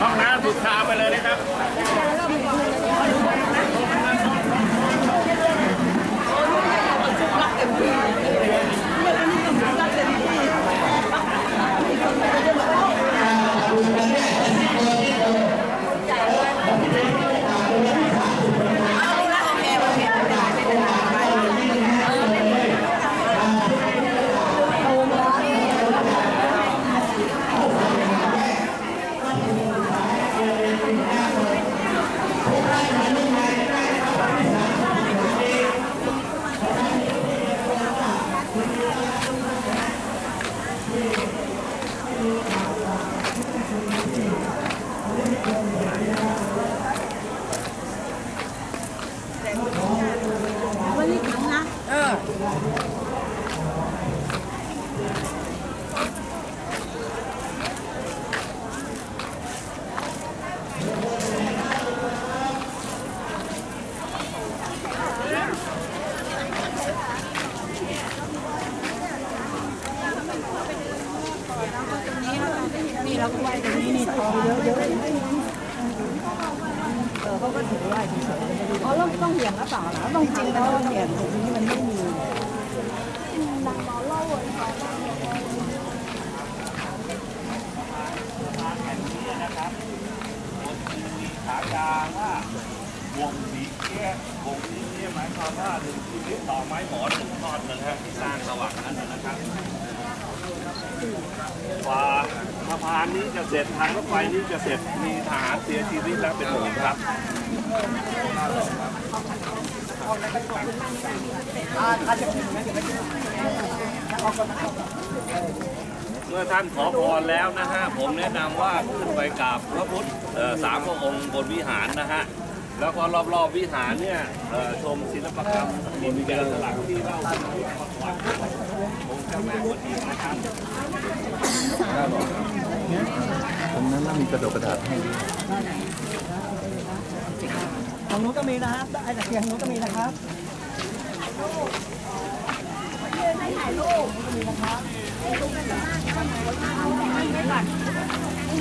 ห้องน้ำสุดทางไปเลยนะครับ วันนี้ขังนะ เออนี่เราก็ไหว้ตรงนี้นี่ทองเยอะเยอะเออเขาก็ ถือไหว้เฉยๆอ๋อต้องต้องเหวี่ยงหรือเปล่าล่ะต้องจริงๆแล้วเหวี่ยงตรงนี้มันไม่มีฉายาว่าวงสีแก้วงนี้เนี่ยหมายความว่าหนึ่งชีวิตต่อไม้หมอนหนึ่งทอดนะฮะที่สร้างระหว่างนั้นนะครับกว่าสะพานนี้จะเสร็จทางรถไฟนี้จะเสร็จมีทหารเสียชีวิตแล้วเป็นหมื่นครับ เมื่อท่านขอพรแล้วนะฮะผมแนะนำว่าขึ้นไปกราบพระพุทธเอ่อสามพระองค์บนวิหารนะฮะแล้วก็รอบๆวิหารเนี่ยเอ่อชมศิลปกรรมหินแกะสลักที่เล่าถึงประวัติองค์เจ้าแม่กวนอิมนะครับ ตรงนั้นน่ามีกระดกกระดาษให้ด้วย ของนู้นก็มีนะฮะไอ้ตะเกียงนู้นก็มีนะครับ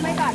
ไม่ก่อน